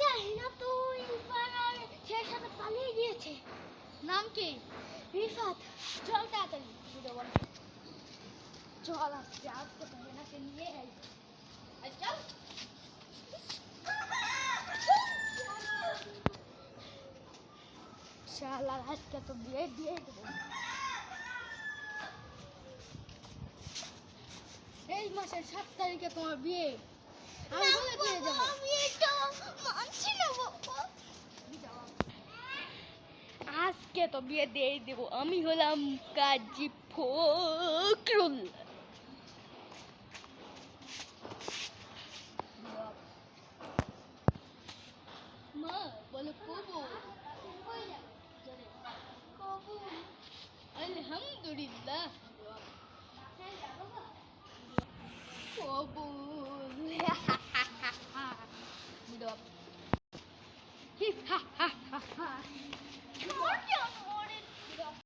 রাহিনা তো ইরফান ছেলের সাথে পালিয়ে গিয়েছে। নাম কি? রিফাত। চল তাড়াতাড়ি চল আজকে আজকে তো হেনাকে নিয়ে আই আর চল। আজকে তো বিয়ে দিয়ে দেবো। এই মাসের সাত তারিখে তোমার বিয়ে। আজকে তো বিয়ে দিয়ে দেব। আমি হলাম কাজী ফখরুল। মা, বলো, কবু। আলহামদুলিল্লাহ। কবুল। হা হা হা হা।